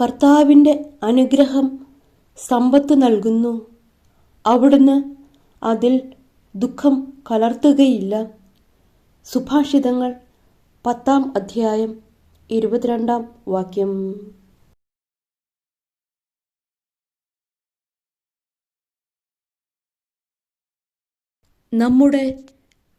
കർത്താവിന്റെ അനുഗ്രഹം സമ്പത്ത് നൽകുന്നു. അവിടുന്ന് അതിൽ ദുഃഖം കലർത്തുകയില്ല. സുഭാഷിതങ്ങൾ പത്താം അധ്യായം ഇരുപത്തിരണ്ടാം വാക്യം. നമ്മുടെ